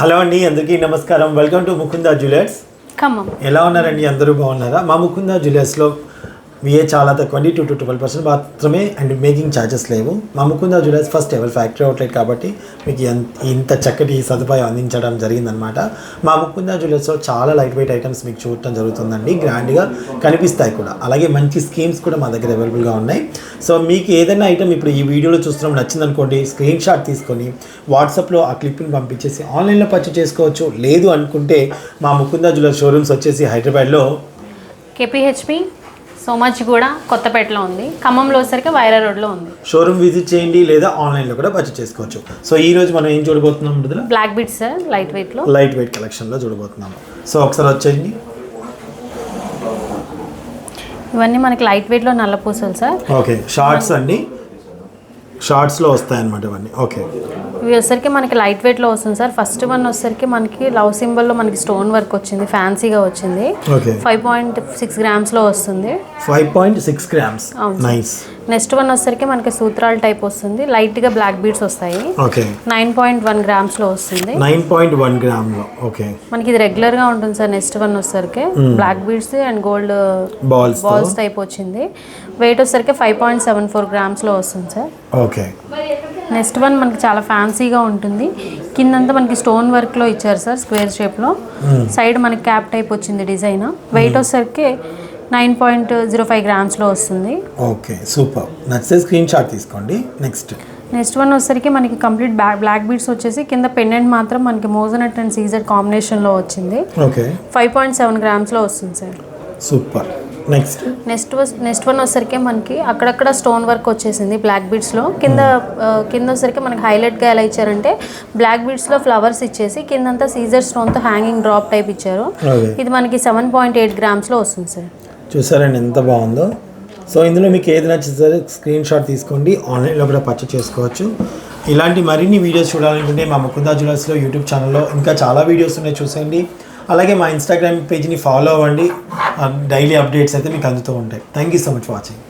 Hello అండి అందరికీ నమస్కారం. Welcome to Mukunda jewellers. Khammam. ఎలా ఉన్నారండి? అందరూ బాగున్నారా? మా ముకుందా జ్యువెలర్స్లో విఏ చాలా తక్కువ అండి. టూ టు ట్వెల్వ్ పర్సెంట్ మాత్రమే అండ్ మేకింగ్ ఛార్జెస్ లేవు. మా ముకుందా జ్యువెలర్స్ ఫస్ట్ ఎవరి ఫ్యాక్టరీ అవుట్లెట్ కాబట్టి మీకు ఎంత ఇంత చక్కటి సదుపాయం అందించడం జరిగిందనమాట మా ముకుందా జ్యువెలర్స్లో చాలా లైట్ వెయిట్ ఐటమ్స్ మీకు చూడటం జరుగుతుందండి. గ్రాండ్గా కనిపిస్తాయి కూడా. అలాగే మంచి స్కీమ్స్ కూడా మా దగ్గర అవైలబుల్గా ఉన్నాయి. సో మీకు ఏదైనా ఐటమ్ ఇప్పుడు ఈ వీడియోలో చూస్తున్నాం నచ్చిందనుకోండి స్క్రీన్ షాట్ తీసుకొని వాట్సాప్లో ఆ క్లిప్ని పంపించేసి ఆన్లైన్లో పర్చేస్ చేసుకోవచ్చు. లేదు అనుకుంటే మా ముకుందా జ్యువెలర్ షోరూమ్స్ వచ్చేసి హైదరాబాద్లో కేపీహెచ్పి సోమాజిగూడ కొత్తపేటలో ఉంది. ఖమ్మంలో వచ్చేసరికి వైరా రోడ్లో ఉంది. షోరూమ్ విజిట్ చేయండి లేదా ఆన్లైన్లో కూడా పర్చేస్ చేసుకోవచ్చు. సో ఈ రోజు మనం ఏం చూడబోతున్నాం Mridula black beads sir light వెయిట్లో లైట్ వెయిట్ కలెక్షన్లో చూడబోతున్నాము. సో ఒకసారి వచ్చేయండి ఇవన్నీ మనకి లైట్ వెయిట్లో నల్ల పూసలు సార్ ఓకే షార్ట్స్ అండి. షార్ట్స్లో వస్తాయన్నమాట ఇవన్నీ. ఓకే. ఇవి వచ్చేసరికి మనకి లైట్ వెయిట్లో వస్తుంది సార్. ఫస్ట్ వన్ వచ్చేసరికి మనకి లవ్ సింబల్లో మనకి స్టోన్ వర్క్ వచ్చింది ఫ్యాన్సీగా వచ్చింది. ఓకే. ఫైవ్ పాయింట్ సిక్స్ గ్రామ్స్లో వస్తుంది. ఫైవ్ పాయింట్ సిక్స్ గ్రామ్స్ అవును. నైస్ నెక్స్ట్ వన్ వచ్చేసరికి మనకి సూత్రాల టైప్ వస్తుంది. లైట్గా బ్లాక్ బీడ్స్ వస్తాయి. ఓకే. నైన్ పాయింట్ వన్ గ్రామ్స్లో వస్తుంది. నైన్ పాయింట్ వన్ గ్రామ్లో ఓకే. మనకి ఇది రెగ్యులర్గా ఉంటుంది సార్ నెక్స్ట్ వన్ వచ్చేసరికి. Black beads and gold balls balls type వచ్చింది. వెయిట్ వచ్చేసరికి ఫైవ్ పాయింట్ సెవెన్ ఫోర్ గ్రామ్స్లో వస్తుంది సార్. ఓకే. నెక్స్ట్ వన్ మనకి చాలా ఫ్యాన్సీగా ఉంటుంది. కిందంతా మనకి స్టోన్ వర్క్లో ఇచ్చారు సార్ స్క్వేర్ షేప్లో. సైడ్ మనకి క్యాప్ టైప్ వచ్చింది డిజైన్. వెయిట్ వచ్చేసరికి నైన్ పాయింట్ జీరో ఫైవ్ గ్రామ్స్లో వస్తుంది. Okay super. నచ్చితే స్క్రీన్ షాట్ తీసుకోండి. నెక్స్ట్. నెక్స్ట్ వన్ వచ్చేసరికి మనకి కంప్లీట్ బ్లాక్ బీడ్స్ వచ్చేసి కింద పెండెంట్ మాత్రం మనకి మోజనట్ అండ్ సీజర్ కాంబినేషన్లో వచ్చింది. ఓకే. ఫైవ్ పాయింట్ సెవెన్ గ్రామ్స్లో వస్తుంది sir. Super. Next next next one వచ్చేసరికి మనకి అక్కడక్కడ స్టోన్ వర్క్ వచ్చేసింది బ్లాక్ బీడ్స్లో కింద ఆ, కింద వచ్చేసరికి మనకి హైలైట్గా ఎలా ఇచ్చారంటే బ్లాక్ బీడ్స్లో ఫ్లవర్స్ ఇచ్చేసి కిందంతా సీజర్ స్టోన్తో హ్యాంగింగ్ డ్రాప్ టైప్ ఇచ్చారు. ఇది మనకి సెవెన్ పాయింట్ ఎయిట్ గ్రామ్స్లో వస్తుంది సార్. చూసారండి ఎంత బాగుందో. సో ఇందులో మీకు ఏది నచ్చితే సరే స్క్రీన్ షాట్ తీసుకోండి ఆన్లైన్లో కూడా పర్చేస్ చేసుకోవచ్చు. ఇలాంటి మరిన్ని వీడియోస్ చూడాలనుకుంటే మా ముకుందా జ్యువెలర్స్లో యూట్యూబ్ ఛానల్లో ఇంకా చాలా వీడియోస్ ఉన్నాయి చూసేయండి. అలాగే మా ఇన్స్టాగ్రామ్ పేజ్ని ఫాలో అవ్వండి. డైలీ అప్డేట్స్ అయితే మీకు అందుతూ ఉంటాయి. Thank you so much watching